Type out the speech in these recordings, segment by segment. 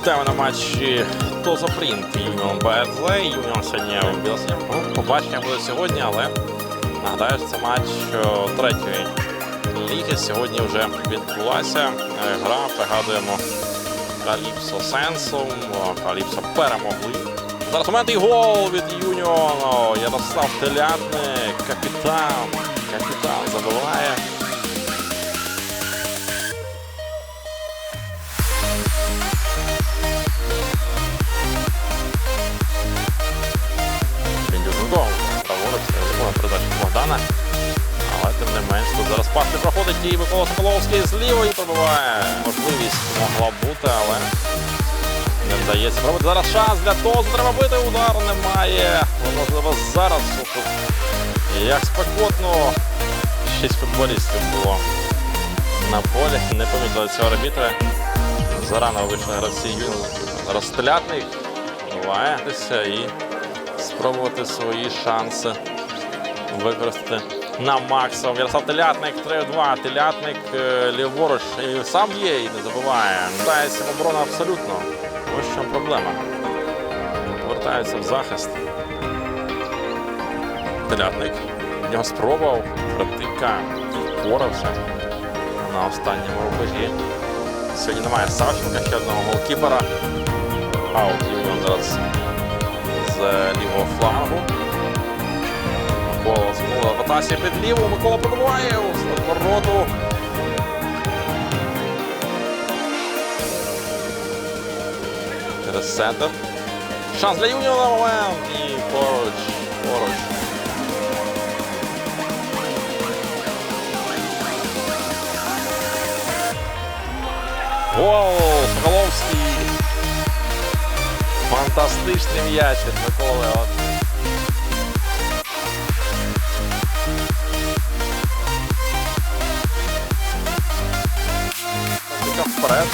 Вітаємо на матчі Тозапринт і Юніон БРЗ. Юніон сьогодні в Білосі. Ну, побачення буде сьогодні, але нагадаю, що це матч третьої ліги. Сьогодні вже відбулася е, гра. Пригадуємо Каліпсо Сенсом. О, Каліпсо перемогли. Зараз момент і гол від Юніону. Ярослав Телятник, капітан. Капітан забиває. Передача Але тим не менш, тут зараз пас проходить і Микола Соколовський з лівої пробиває. Можливість могла бути, але не вдається пробити. Зараз шанс для того, треба бити. Удар немає. Ну, Можливо, зараз тут як спекотно. Шість футболістів було на полі. Не помітили цього арбітра. Зарано вийшли гравці Юн розстрілятник. Буваєтеся і спробувати свої шанси використати на максимум. Ярослав Телятник 3-2. Телятник е, ліворуч і сам є і не забуває. Дається в оборону абсолютно. Ось чому проблема. Повертається в захист. Телятник. В нього спробував. Фратика впорався на останньому рубежі. Сьогодні немає Савченка, ще одного голкіпера. Аут Юніон зараз з лівого флангу. Микола знову ротація під ліву. Микола пробиває у вороту. Через центр. Шанс для Юніона момент. І поруч. Поруч. Гол! Соколовський. Фантастичний м'яч від Миколи. Вперед.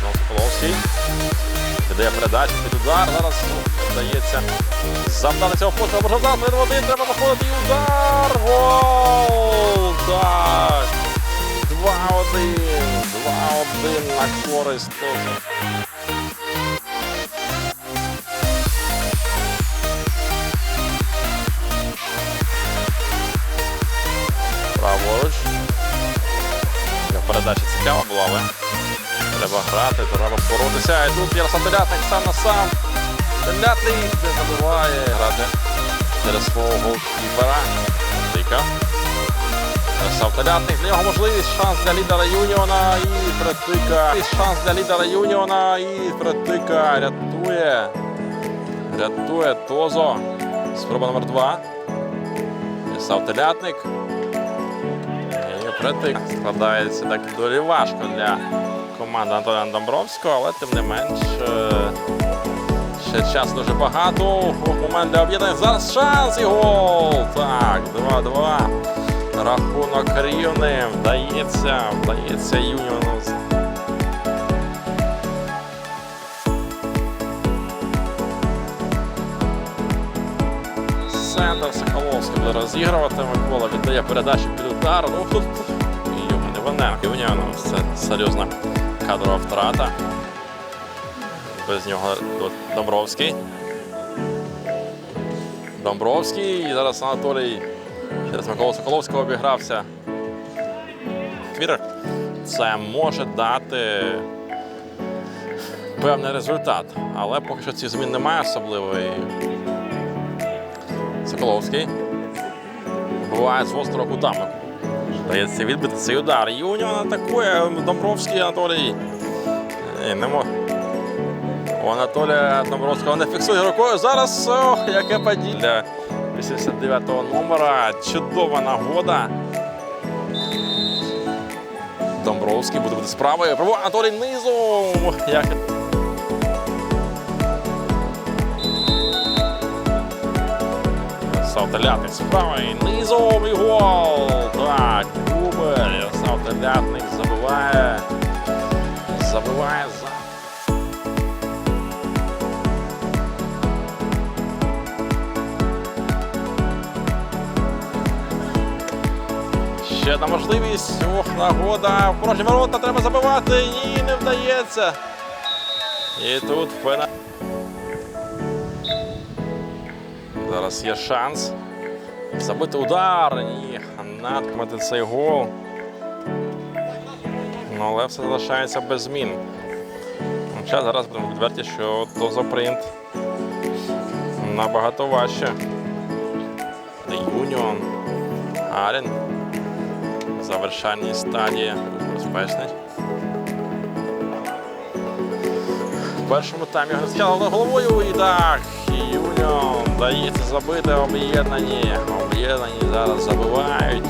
Знову Соколовський. Передачу під удар. Зараз ну, вдається завдати цього пострілу. В один. Треба виходити. І удар. Гол! Так. 2-1. 2-1 на користь. Праворуч. Передача цікава була, але треба грати, треба боротися. І тут Ярослав Телятник сам на сам. Телятник не забуває грати через свого голкіпера. Тика. Ярослав. Для нього можливість, шанс для лідера Юніона і притика. Шанс для лідера Юніона і притика. Рятує. Рятує Тозо. Спроба номер два. Ярослав Телятник. Притик складається так доволі важко для команди Антона Домбровського, але тим не менш е, ще часу дуже багато. Момент для об'єднання. Зараз шанс і гол. Так, 2-2. Рахунок рівний. Вдається, вдається Юніону. Центр Соколовський буде розігрувати. Микола віддає передачу під удар. Ну тут Венер. Юніану це серйозна кадрова втрата. Без нього Домбровський. Домбровський. І зараз Анатолій через Миколу Соколовського обігрався. Твірер. Це може дати певний результат. Але поки що цих змін немає особливої. Соколовський. Буває з гострого кута. Дається відбити цей удар. Юніон атакує Домбровський Анатолій. Ні, не мо... У Анатолія Домбровського не фіксує рукою. Зараз ох, яке падіння. Для 89-го номера. Чудова нагода. Домбровський буде бути справою. Пробує Анатолій низом. Як... І низом і гол. Так, Кубер. Савтелятник забиває. Забиває за. Ще одна можливість. Ох, нагода. В порожні ворота треба забивати. Ні, не вдається. І тут пена. Зараз є шанс. Забити удар. Ні, надмати цей гол. Ну, але все залишається без змін. Хоча зараз будемо відверті, що то за принт набагато важче. Юніон. Арін. Завершальній стадії. Безпечний. В першому таймі розтягнули головою і так. Юніон дається забити об'єднані. Об'єднані зараз забивають.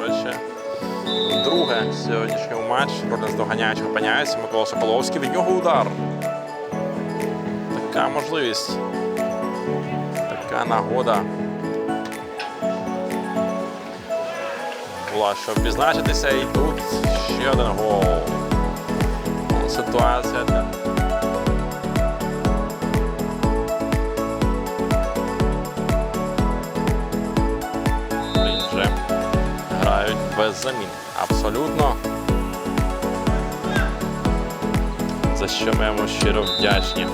Речі, друге сьогоднішнього матч. Проти здоганяючи опиняється Микола Соколовський. Від нього удар. Така можливість. Така нагода. Була, щоб відзначитися, і тут ще один гол. Ситуація для. Вже грають без замін. Абсолютно. За що ми йому щиро вдячні.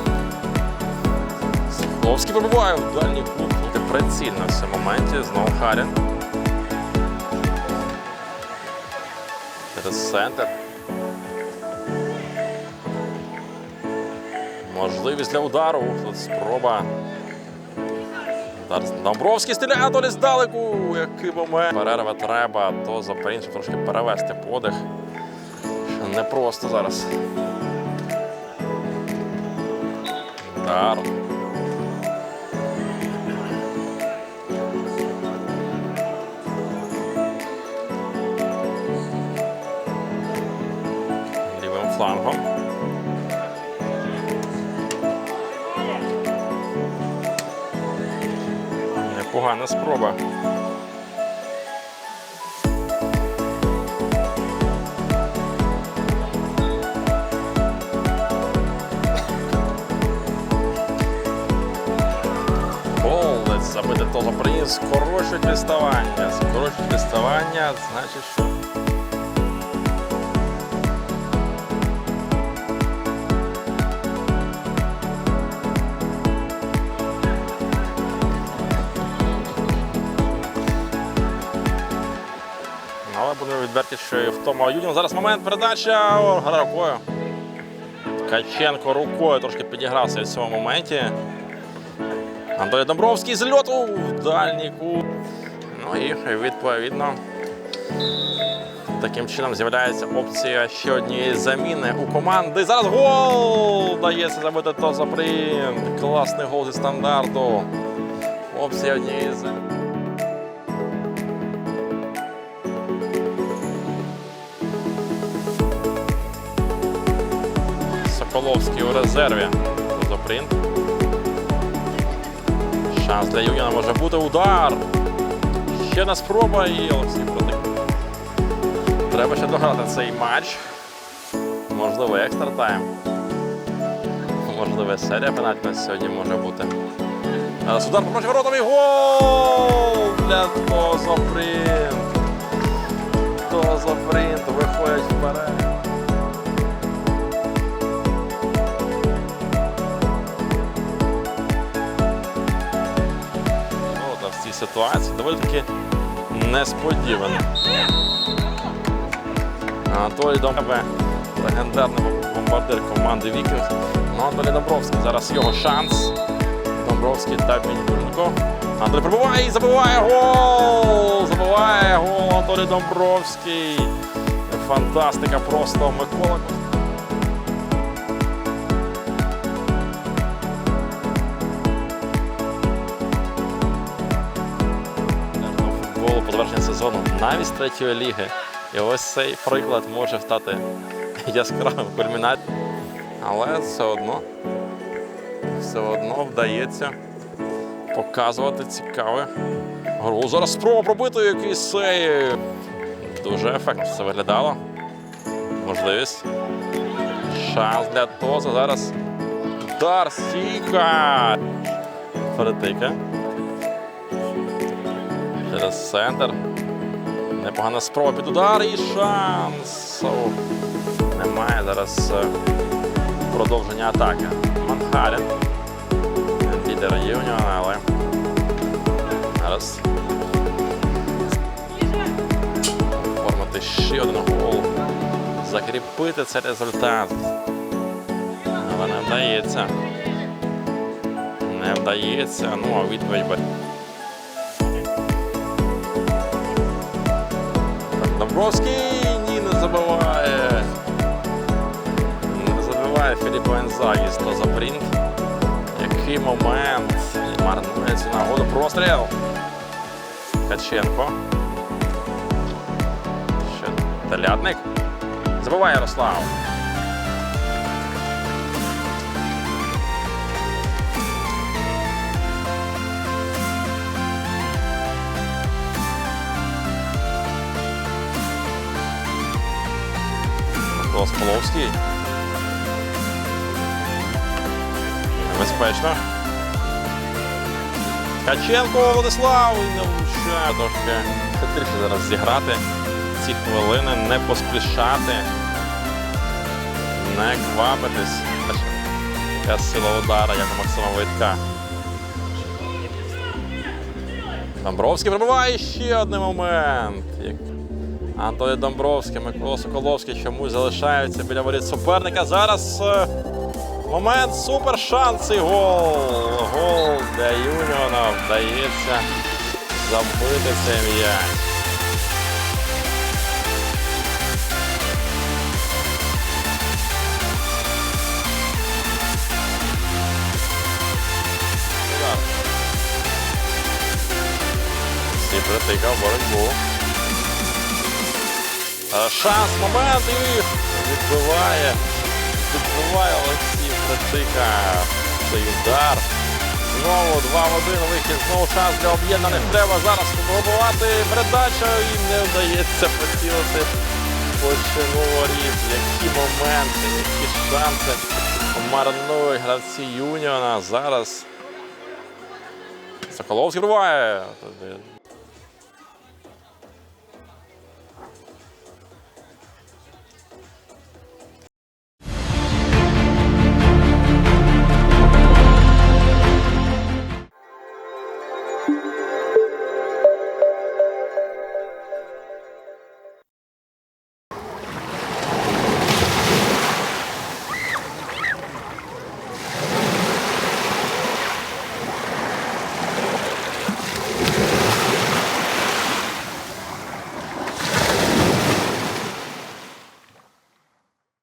Соколовський пробиває в дальній кут. Прицільно в цьому моменті. Знову Харін. Через центр. Можливість для удару. Тут спроба. Зараз Домбровський стріляє долі здалеку. Який момент. Перерва треба, то за щоб трошки перевести подих. Непросто зараз. Удар. Флангом. Непогана спроба. Забити то приніс, скорочують відставання. Скорочують відставання, значить, що будемо відверті, що і в тому Юніон. Зараз момент передача О, гра рукою. Ткаченко рукою трошки підігрався в цьому моменті. Анатолій Домбровський з льоту в дальній кут. Ну і відповідно. Таким чином з'являється опція ще однієї заміни у команди. Зараз гол! Дається забити то за принт. Класний гол зі стандарту. Опція однієї заміни. Соколовський у резерві. Запринт. Шанс для Юніна може бути удар. Ще одна спроба і Олексій Продик. Треба ще дограти цей матч. Можливо, екстра тайм. Можливо, серія пенальті сьогодні може бути. Зараз удар поміж воротами. Гол! Для Тозопринт. Тозопринт виходять вперед. Ситуації доволі таки несподівано. Анатолій Домбе, легендарний бомбардир команди Вікінг. Анатолій Домбровський. Зараз його шанс. Домбровський та Мінькуренко. Анатолій пробиває і забиває гол! Забиває гол Анатолій Домбровський. Фантастика просто Микола. Навіть з третьої ліги. І ось цей приклад може стати яскравим кульмінацією. Але все одно, все одно вдається показувати цікаве гру. Зараз спроба пробити якийсь сейв. Дуже ефектно це виглядало. Можливість. Шанс для Тоза. Зараз удар стійка. Перетика. Через центр. Непогана спроба під удар і шансу. Немає зараз е, продовження атаки. Манхарен. Лідер Юніона, але зараз оформити ще один гол. Закріпити цей результат. Але не вдається. Не вдається. Ну, а відповідь Домбровський не забиває. Не забиває Філіппо Ензагі за Тазабрінк. Який момент. Марнує цю нагоду. Простріл. Каченко. Ще Талятник. Забиває Ярослав. Микола Споловський. Небезпечно. Ткаченко Владислав і не влучає трошки. Хитріше зараз зіграти ці хвилини, не поспішати, не квапитись. Яка сила удара, як у Максима Войтка. Домбровський пробиває ще один момент. Антоні Домбровський, Микола Соколовський чомусь залишаються біля воріт суперника. Зараз е, момент супер шанс і гол. Гол для Юніона вдається забити цей м'яч. Притикав боротьбу. Е, Шанс, момент і відбиває. Відбиває Олексій Фрецика. Цей удар. Знову 2 в 1 вихід. Знову шанс для об'єднаних. Треба зараз спробувати передачу і не вдається поцілити воріт. Які моменти, які шанси марнують гравці Юніона. Зараз Соколовський вбиває.